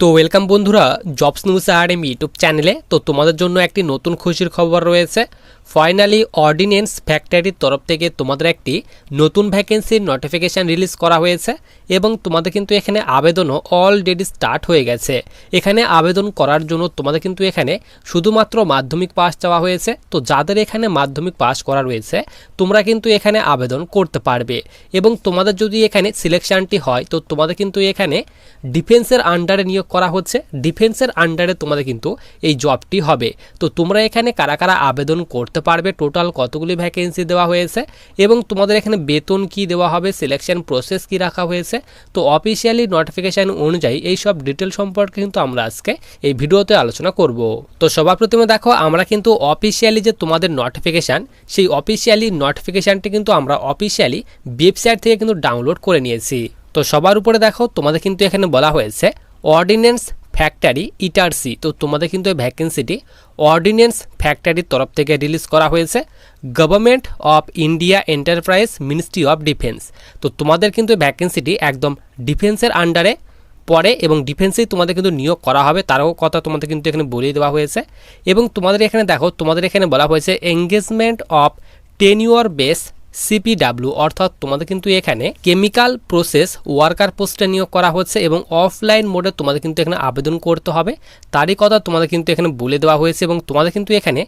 তো ওয়েলকাম বন্ধুরা jobs news M YouTube চ্যানেলে তো তোমাদের জন্য একটি নতুন খুশির খবর রয়েছে। ফাইনালি অর্ডিনেন্স ফ্যাক্টরির তরফ থেকে তোমাদের একটি নতুন ভ্যাকেন্সির নোটিফিকেশান রিলিজ করা হয়েছে এবং তোমাদের কিন্তু এখানে আবেদনও অলরেডি স্টার্ট হয়ে গেছে। এখানে আবেদন করার জন্য তোমাদের কিন্তু এখানে শুধুমাত্র মাধ্যমিক পাস চাওয়া হয়েছে। তো যাদের এখানে মাধ্যমিক পাস করা রয়েছে, তোমরা কিন্তু এখানে আবেদন করতে পারবে। এবং তোমাদের যদি এখানে সিলেকশনটি হয়, তো তোমাদের কিন্তু এখানে ডিফেন্সের আন্ডারে নিয়োগ করা হচ্ছে। ডিফেন্সের আন্ডারে তোমাদের কিন্তু এই জবটি হবে। তো তোমরা এখানে কারা কারা আবেদন করতে পারবে টোটাল কতগুলি ভ্যাকেন্সি দেওয়া হয়েছে এবং তোমাদের এখানে বেতন কি দেওয়া হবে সিলেকশন প্রসেস কি রাখা হয়েছে। তো অফিসিয়ালি নোটিফিকেশান অনুযায়ী এই সব ডিটেল সম্পর্কে কিন্তু আমরা আজকে এই ভিডিওতে আলোচনা করব। তো সবার প্রথমে দেখো, আমরা কিন্তু অফিসিয়ালি যে তোমাদের নোটিফিকেশান সেই অফিসিয়ালি নোটিফিকেশানটি কিন্তু আমরা অফিসিয়ালি ওয়েবসাইট থেকে কিন্তু ডাউনলোড করে নিয়েছি। তো সবার উপরে দেখো, তোমাদের কিন্তু এখানে বলা হয়েছে অর্ডিন্যান্স ফ্যাক্টরি ইটারসি তো তোমাদের কিন্তু এই ভ্যাকেন্সিটি অর্ডিন্যান্স ফ্যাক্টরির তরফ থেকে রিলিজ করা হয়েছে। Government of India enterprise ministry of defence তো তোমাদের কিন্তু এই ভ্যাকেন্সিটি একদম ডিফেন্সের আন্ডারে পড়ে এবং ডিফেন্সেই তোমাদের কিন্তু নিয়োগ করা হবে, তারও কথা তোমাদের কিন্তু এখানে বলিয়ে দেওয়া হয়েছে। এবং তোমাদের এখানে দেখো, তোমাদের এখানে বলা হয়েছে engagement of tenure base CPW অর্থাৎ তোমাদের কিন্তু এখানে কেমিক্যাল প্রসেস ওয়ার্কার পোস্টে নিয়োগ করা হচ্ছে এবং অফলাইন মোডে তোমাদের কিন্তু এখানে আবেদন করতে হবে। তারই কথা তোমাদের কিন্তু এখানে বলে দেওয়া হয়েছে এবং তোমাদের কিন্তু এখানে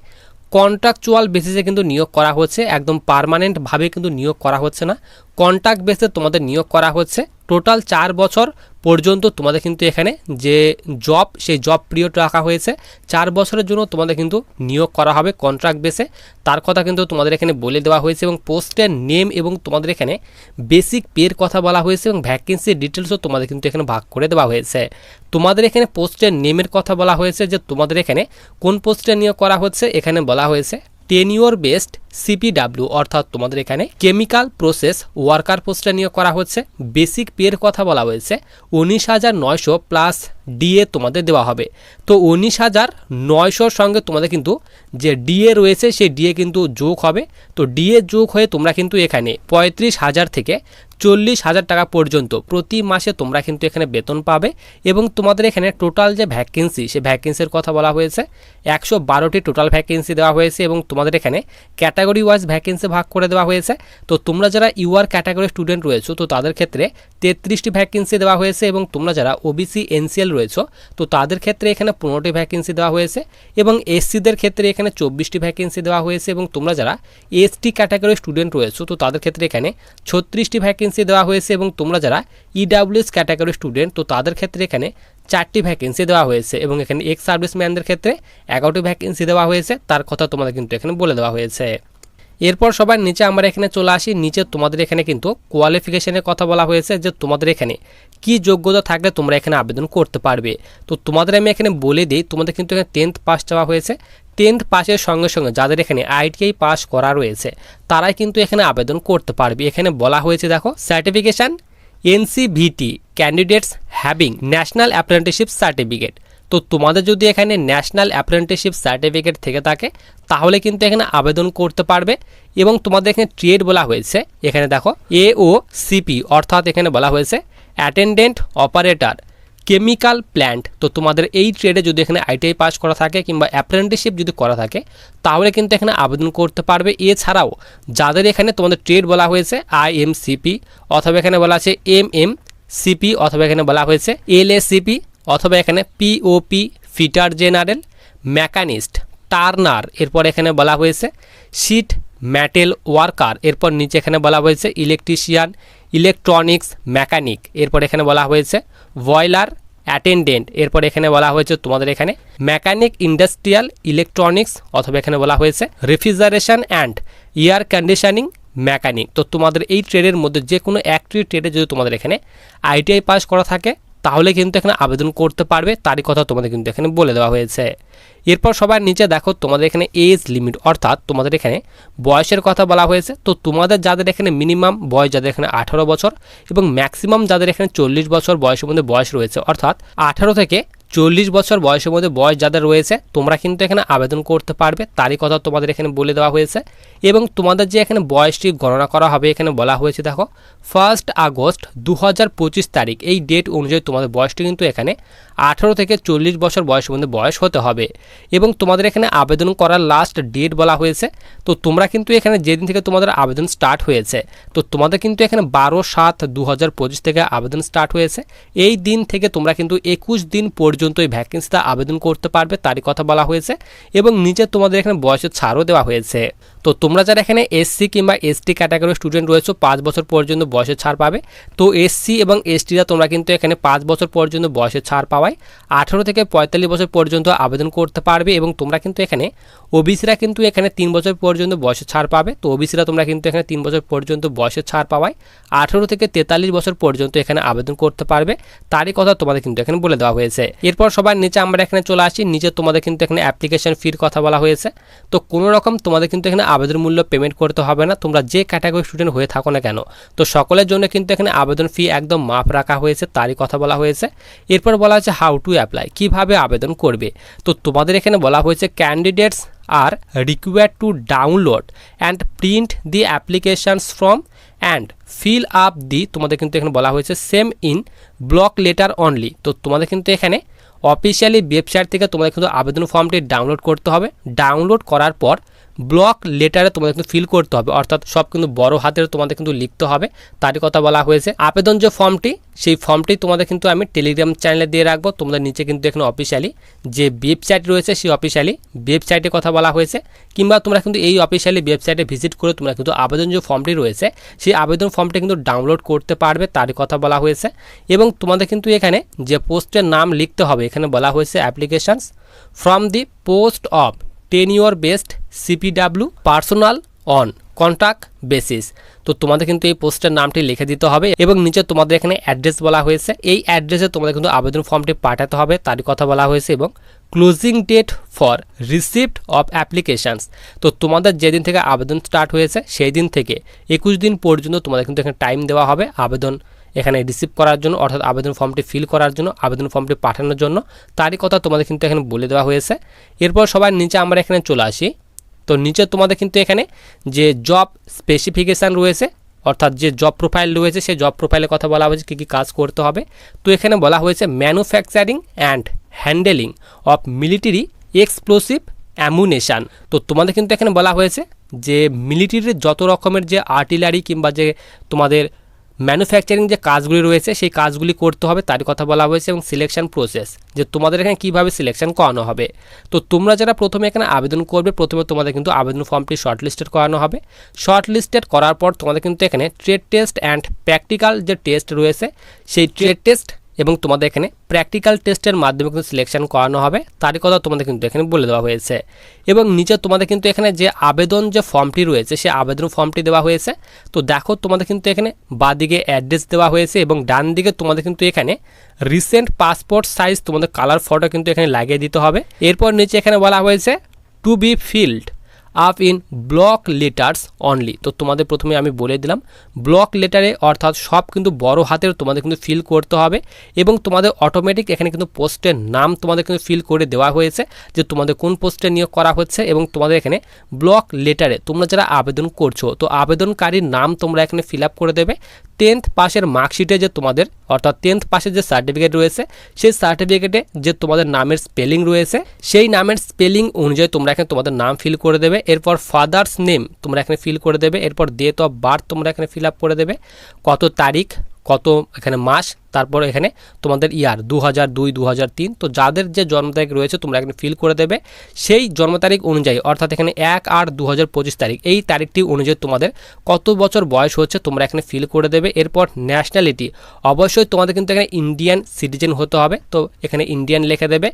কন্ট্রাকচুয়াল বেসিসে কিন্তু নিয়োগ করা হচ্ছে, একদম পারমানেন্টভাবে কিন্তু নিয়োগ করা হচ্ছে না। কন্ট্রাক্ট বেসে তোমাদের নিয়োগ করা হচ্ছে। টোটাল চার বছর পর্যন্ত তোমাদের কিন্তু এখানে যে জব সেই জব পিরিয়ড রাখা হয়েছে। চার বছরের জন্য তোমাদের কিন্তু নিয়োগ করা হবে কন্ট্রাক্ট বেসে তার কথা কিন্তু তোমাদের এখানে বলে দেওয়া হয়েছে এবং পোস্টের নেম এবং তোমাদের এখানে বেসিক পের কথা বলা হয়েছে এবং ভ্যাকেন্সির ডিটেলসও তোমাদের কিন্তু এখানে ভাগ করে দেওয়া হয়েছে। তোমাদের এখানে পোস্টের নেমের কথা বলা হয়েছে যে তোমাদের এখানে কোন পোস্টে নিয়োগ করা হচ্ছে? এখানে বলা হয়েছে টেনিওর বেসড সিপিডাব্লিউ অর্থাৎ তোমাদের এখানে কেমিক্যাল প্রসেস ওয়ার্কার পোস্টে নিয়োগ করা হচ্ছে। বেসিক পের কথা বলা হয়েছে, উনিশ হাজার নয়শো প্লাস ডিএ তোমাদের দেওয়া হবে। তো উনিশ হাজার নয়শোর সঙ্গে তোমাদের কিন্তু যে ডিএ রয়েছে, সেই ডিএ কিন্তু যোগ হবে। তো ডিএ যোগ হয়ে তোমরা কিন্তু এখানে পঁয়ত্রিশ হাজার থেকে চল্লিশ হাজার টাকা পর্যন্ত প্রতি মাসে তোমরা কিন্তু এখানে বেতন পাবে এবং তোমাদের এখানে টোটাল যে ভ্যাকেন্সি সে ভ্যাকেন্সির কথা বলা হয়েছে, একশো বারোটি টোটাল ভ্যাকেন্সি দেওয়া হয়েছে এবং তোমাদের এখানে ক্যাটাগরি ওয়াইজ ভ্যাকেন্সি ভাগ করে দেওয়া হয়েছে। তো তোমরা যারা ইউআর ক্যাটাগরি স্টুডেন্ট রয়েছো, তো তাদের ক্ষেত্রে তেত্রিশটি ভ্যাকেন্সি দেওয়া হয়েছে এবং তোমরা যারা ওবিসি এনসিএল রয়েছো, তো তাদের ক্ষেত্রে এখানে পনেরোটি ভ্যাকেন্সি দেওয়া হয়েছে এবং এসসিদের ক্ষেত্রে এখানে চব্বিশটি ভ্যাকেন্সি দেওয়া হয়েছে এবং তোমরা যারা এসটি ক্যাটাগরি স্টুডেন্ট রয়েছো, তো তাদের ক্ষেত্রে এখানে ছত্রিশটি ভ্যাকেন্সি দেওয়া হয়েছে এবং তোমরা যারা ইডাব্লিউএস ক্যাটাগরি স্টুডেন্ট তো তাদের ক্ষেত্রে এখানে চারটি ভ্যাকেন্সি দেওয়া হয়েছে এবং এখানে এক্স সার্ভিসম্যানদের ক্ষেত্রে এগারোটি ভ্যাকেন্সি দেওয়া হয়েছে। তার কথা তোমাদের কিন্তু এখানে বলে দেওয়া হয়েছে। এরপর সবার নিচে আমরা এখানে চলে আসি। নিচে তোমাদের এখানে কিন্তু কোয়ালিফিকেশনের কথা বলা হয়েছে যে তোমাদের এখানে কি যোগ্যতা থাকলে তোমরা এখানে আবেদন করতে পারবে। তো তোমাদের আমি এখানে বলে দিই, তোমাদের কিন্তু এখানে টেন্থ পাস চাওয়া হয়েছে। টেন্থ পাসের সঙ্গে সঙ্গে যাদের এখানে আইটিআই পাস করা রয়েছে, তারাই কিন্তু এখানে আবেদন করতে পারবে। এখানে বলা হয়েছে, দেখো certification NCVT candidates having national apprenticeship certificate তো তোমাদের যদি এখানে ন্যাশনাল অ্যাপ্রেন্টিসশিপ সার্টিফিকেট থেকে থাকে, তাহলে কিন্তু এখানে আবেদন করতে পারবে এবং তোমাদের এখানে ট্রেড বলা হয়েছে। এখানে দেখো এ ও সিপি অর্থাৎ এখানে বলা হয়েছে অ্যাটেন্ডেন্ট অপারেটর কেমিক্যাল প্ল্যান্ট তো তোমাদের এই ট্রেডে যদি এখানে আইটিআই পাস করা থাকে কিংবা অ্যাপ্রেন্টিসশিপ যদি করা থাকে, তাহলে কিন্তু এখানে আবেদন করতে পারবে। এছাড়াও, যাদের এখানে তোমাদের ট্রেড বলা হয়েছে আই এম আইএমসিপি অথবা এখানে বলা আছে এম এম সিপি অথবা এখানে বলা হয়েছে এল সিপি অথবা এখানে POP fitter general machinist, turner, এরপর এখানে বলা হয়েছে, শিট ম্যাটেল ওয়ার্কার, এরপর নিচে এখানে বলা হয়েছে, ইলেকট্রিশিয়ান, ইলেকট্রনিক্স মেকানিক, এরপর এখানে বলা হয়েছে, বয়লার অ্যাটেন্ডেন্ট, এরপর এখানে বলা হয়েছে, তোমাদের এখানে, মেকানিক, ইন্ডাস্ট্রিয়াল, ইলেকট্রনিক্স, অথবা এখানে বলা হয়েছে, refrigeration and air conditioning mechanic. তো তোমাদের এই ট্রেডের মধ্যে যে কোনো একটি ট্রেডে যদি তোমাদের এখানে আইটিআই পাস করা থাকে তাহলে কিন্তু এখানে আবেদন করতে পারবে, তারই কথা তোমাদের কিন্তু এখানে বলে দেওয়া হয়েছে। এরপর সবার নিচে দেখো তোমাদের এখানে এজ লিমিট অর্থাৎ তোমাদের এখানে বয়সের কথা বলা হয়েছে। তো তোমাদের যাদের এখানে মিনিমাম বয়স যাদের এখানে আঠারো বছর এবং ম্যাক্সিমাম যাদের এখানে চল্লিশ বছর বয়সের মধ্যে বয়স রয়েছে, অর্থাৎ আঠারো থেকে চল্লিশ বছর বয়সের মধ্যে বয়স যাদের রয়েছে, তোমরা কিন্তু এখানে আবেদন করতে পারবে, তারই কথা তোমাদের এখানে বলে দেওয়া হয়েছে। এবং তোমাদের যে এখানে বয়সটি গণনা করা হবে, এখানে বলা হয়েছে, দেখো ফার্স্ট আগস্ট দু হাজার পঁচিশ তারিখ, এই ডেট অনুযায়ী তোমাদের বয়সটি কিন্তু এখানে আঠেরো থেকে চল্লিশ বছর বয়সের মধ্যে বয়স হতে হবে। এবং তোমাদের এখানে আবেদন করার লাস্ট ডেট বলা হয়েছে, তো তোমরা কিন্তু এখানে যেদিন থেকে তোমাদের আবেদন স্টার্ট হয়েছে, তো তোমাদের কিন্তু এখানে বারো সাত দু থেকে আবেদন স্টার্ট হয়েছে। এই দিন থেকে তোমরা কিন্তু একুশ দিন পর্যন্ত এই ভ্যাকেন্সিতে আবেদন করতে পারবে, তারই কথা বলা হয়েছে এবং নিচে তোমাদের এখানে বয়সের ছাড়ও দেওয়া হয়েছে। তো তোমরা যারা এখানে এসসি কিংবা এসটি ক্যাটাগরির স্টুডেন্ট রয়েছে, পাঁচ বছর পর্যন্ত বয়সের ছাড় পাবে। তো এসসি এবং এসটিরা তোমরা কিন্তু এখানে পাঁচ বছর পর্যন্ত বয়সের ছাড় পাওয়ায় আঠেরো থেকে পঁয়তাল্লিশ বছর পর্যন্ত আবেদন করতে পারবে এবং তোমরা কিন্তু এখানে ওবিসিরা কিন্তু এখানে তিন বছর পর্যন্ত বয়সের ছাড় পাবে। তো ওবিসিরা তোমরা কিন্তু এখানে তিন বছর পর্যন্ত বয়সের ছাড় পাওয়ায় আঠেরো থেকে তেতাল্লিশ বছর পর্যন্ত এখানে আবেদন করতে পারবে। তারই কথা তোমাদের কিন্তু এখানে বলে দেওয়া হয়েছে। এরপর সবার নিচে আমরা এখানে চলে আসি। নিচে তোমাদের কিন্তু এখানে অ্যাপ্লিকেশন ফির কথা বলা হয়েছে। তো কোনো রকম তোমাদের কিন্তু এখানে আবেদন মূল্য পেমেন্ট করতে হবে না। তোমরা যে ক্যাটাগরি স্টুডেন্ট হয়ে থাকো না কেন। তো সকলের জন্য কিন্তু এখানে আবেদন ফি একদম মাপ রাখা হয়েছে, তারই কথা বলা হয়েছে। এরপর বলা হয়েছে হাউ টু অ্যাপ্লাই কীভাবে আবেদন করবে। তো তোমাদের এখানে বলা হয়েছে candidates are required to download and print the applications from and fill up the তোমাদের কিন্তু এখানে বলা হয়েছে same in block letter only তো তোমাদের কিন্তু এখানে অফিসিয়ালি ওয়েবসাইট থেকে তোমাদের কিন্তু আবেদন ফর্মটি ডাউনলোড করতে হবে। ডাউনলোড করার পর ব্লক লেটারে তোমাদের কিন্তু ফিল করতে হবে। অর্থাৎ সব কিন্তু বড় হাতের তোমাদের কিন্তু লিখতে হবে। তারই কথা বলা হয়েছে। আবেদন যে ফর্মটি সেই ফর্মটি তোমাদের কিন্তু আমি টেলিগ্রাম চ্যানেলে দিয়ে রাখব। তোমাদের নিচে কিন্তু এখানে অফিসিয়ালি যে ওয়েবসাইট রয়েছে, সেই অফিসিয়ালি ওয়েবসাইটের কথা বলা হয়েছে। কিংবা তোমরা কিন্তু এই অফিসিয়ালি ওয়েবসাইটে ভিজিট করে তোমরা কিন্তু আবেদন যে ফর্মটি রয়েছে, সেই আবেদন ফর্মটি কিন্তু ডাউনলোড করতে পারবে, তারই কথা বলা হয়েছে। এবং তোমাদের কিন্তু এখানে যে পোস্টের নাম লিখতে হবে, এখানে বলা হয়েছে applications from the post of tenure based CPW personal on contact basis তো তোমাদের কিন্তু এই পোস্টের নামটি লিখে দিতে হবে এবং নিচে তোমাদের এখানে অ্যাড্রেস বলা হয়েছে। এই অ্যাড্রেসে তোমাদের কিন্তু আবেদন ফর্মটি পাঠাতে হবে তারই কথা বলা হয়েছে এবং closing date for receipt of applications তো তোমাদের যেদিন থেকে আবেদন স্টার্ট হয়েছে সেই দিন থেকে একুশ দিন পর্যন্ত তোমাদের কিন্তু এখানে টাইম দেওয়া হবে আবেদন এখানে রিসিভ করার জন্য, অর্থাৎ আবেদন ফর্মটি ফিল করার জন্য, আবেদন ফর্মটি পাঠানোর জন্য। তারই কথা তোমাদের কিন্তু এখানে বলে দেওয়া হয়েছে। এরপর সবার নিচে আমরা এখানে চলে আসি। তো নিচে তোমাদের কিন্তু এখানে যে জব স্পেসিফিকেশান রয়েছে, অর্থাৎ যে জব প্রোফাইল রয়েছে, সেই জব প্রোফাইলের কথা বলা হয়েছে, কী কী কাজ করতে হবে। তো এখানে বলা হয়েছে manufacturing and handling of military explosive ammunition তো তোমাদের কিন্তু এখানে বলা হয়েছে যে মিলিটারির যত রকমের যে আর্টিলারি কিংবা যে তোমাদের ম্যানুফ্যাকচারিং যে কাজগুলি রয়েছে, সেই কাজগুলি করতে হবে তার কথা বলা হয়েছে এবং সিলেকশন প্রসেস যে তোমাদের এখানে কীভাবে সিলেকশন করানো হবে। তো তোমরা যারা প্রথমে এখানে আবেদন করবে, প্রথমে তোমাদের কিন্তু আবেদন ফর্মটি শর্টলিস্টেড করানো হবে। শর্ট লিস্টেড করার পর তোমাদের কিন্তু এখানে ট্রেড টেস্ট অ্যান্ড প্র্যাকটিক্যাল যে টেস্ট রয়েছে, সেই ট্রেড টেস্ট এবং তোমাদের এখানে প্র্যাকটিক্যাল টেস্টের মাধ্যমে কিন্তু সিলেকশন করানো হবে। তারই কথা তোমাদের কিন্তু এখানে বলে দেওয়া হয়েছে। এবং নিচে তোমাদের কিন্তু এখানে যে আবেদন যে ফর্মটি রয়েছে, সেই আবেদন ফর্মটি দেওয়া হয়েছে। তো দেখো তোমাদের কিন্তু এখানে বাদিকে অ্যাড্রেস দেওয়া হয়েছে এবং ডান দিকে তোমাদের কিন্তু এখানে রিসেন্ট পাসপোর্ট সাইজ তোমাদের কালার ফটো কিন্তু এখানে লাগিয়ে দিতে হবে। এরপর নিচে এখানে বলা হয়েছে to be filled up in block letters only তো তোমাদের প্রথমে আমি বলে দিলাম ব্লক লেটারে অর্থাৎ সব কিন্তু বড় হাতের তোমাদের কিন্তু ফিল করতে হবে এবং তোমাদের অটোমেটিক এখানে কিন্তু পোস্টের নাম তোমাদের কিন্তু ফিল করে দেওয়া হয়েছে যে তোমাদের কোন পোস্টে নিয়োগ করা হচ্ছে এবং তোমাদের এখানে ব্লক লেটারে তোমরা যারা আবেদন করছ, তো আবেদনকারীর নাম তোমরা এখানে ফিল করে দেবে। টেন্থ পাশের মার্কশিটে যে তোমাদের, অর্থাৎ টেন্থ পাসের যে সার্টিফিকেট রয়েছে, সেই সার্টিফিকেটে যে তোমাদের নামের স্পেলিং রয়েছে, সেই নামের স্পেলিং অনুযায়ী তোমরা এখানে তোমাদের নাম ফিল করে দেবে। এরপর ফাদার্স নেম তোমরা এখানে ফিল করে দেবে। এরপর ডেট অফ বার্থ তোমরা এখানে ফিল আপ করে দেবে। কত তারিখ, কত এখানে মাস তারপর এখানে তোমাদের ইয়ার দু হাজার দুই দু হাজার তিন। তো যাদের যে জন্ম তারিখ রয়েছে, তোমরা এখানে ফিল করে দেবে। সেই জন্ম তারিখ অনুযায়ী, অর্থাৎ এখানে এক আট দু হাজার পঁচিশ তারিখ, এই তারিখটি অনুযায়ী তোমাদের কত বছর বয়স হচ্ছে, তোমরা এখানে ফিল করে দেবে। এরপর ন্যাশনালিটি অবশ্যই তোমাদের কিন্তু এখানে ইন্ডিয়ান সিটিজেন হতে হবে। তো এখানে ইন্ডিয়ান লিখে দেবে।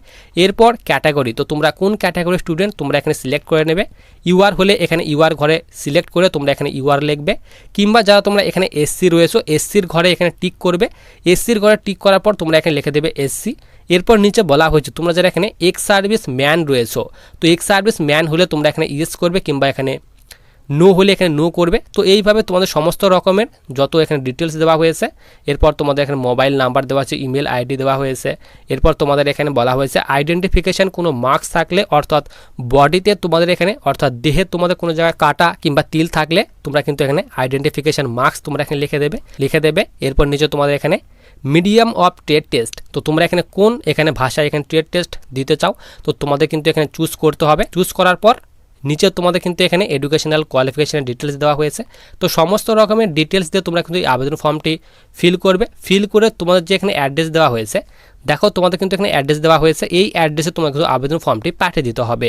এরপর ক্যাটাগরি তো তোমরা কোন ক্যাটাগরি স্টুডেন্ট তোমরা এখানে সিলেক্ট করে নেবে। ইউআর হলে এখানে ইউআর ঘরে সিলেক্ট করে তোমরা এখানে ইউআর লিখবে। কিংবা যারা তোমরা এখানে এসসি রয়েছো এসসির ঘরে এখানে টিক করবে। এসসির ঘরে টিক করার পর তোমরা এখানে লিখে দেবে এসসি। এরপর নিচে বলা হয়েছে, তোমরা যারা এখানে এক্স সার্ভিস ম্যান রয়েছো, তো এক্স সার্ভিস ম্যান হলে তোমরা এখানে ইয়েস করবে কিংবা এখানে নো হলে এখানে নো করবে। তো এইভাবে তোমাদের সমস্ত রকমের যত এখানে ডিটেলস দেওয়া হয়েছে, এরপর তোমাদের এখানে মোবাইল নাম্বার দেওয়া আছে ইমেল আইডি দেওয়া হয়েছে, এরপর তোমাদের এখানে বলা হয়েছে আইডেন্টিফিকেশান কোনো মার্কস থাকলে, অর্থাৎ বডিতে তোমাদের এখানে, অর্থাৎ দেহে তোমাদের কোনো জায়গায় কাটা কিংবা তিল থাকলে তোমরা কিন্তু এখানে আইডেন্টিফিকেশান মার্কস তোমরা এখানে লিখে দেবে লিখে দেবে। এরপর নিচে তোমাদের এখানে মিডিয়াম অফ ট্রেড টেস্ট তো তোমরা এখানে কোন, এখানে ভাষায় এখানে ট্রেড টেস্ট দিতে চাও, তো তোমাদের কিন্তু এখানে চুজ করতে হবে। চুজ করার পর নিচে তোমাদের কিন্তু এখানে এডুকেশনাল কোয়ালিফিকেশনের ডিটেলস দেওয়া হয়েছে। তো সমস্ত রকমের ডিটেলস দিয়ে তোমরা কিন্তু এই আবেদন ফর্মটি ফিল করবে। ফিল করে তোমাদের যে এখানে অ্যাড্রেস দেওয়া হয়েছে, দেখো তোমাদের কিন্তু এখানে অ্যাড্রেস দেওয়া হয়েছে। এই অ্যাড্রেসে তোমাকে কিন্তু আবেদন ফর্মটি পাঠিয়ে দিতে হবে।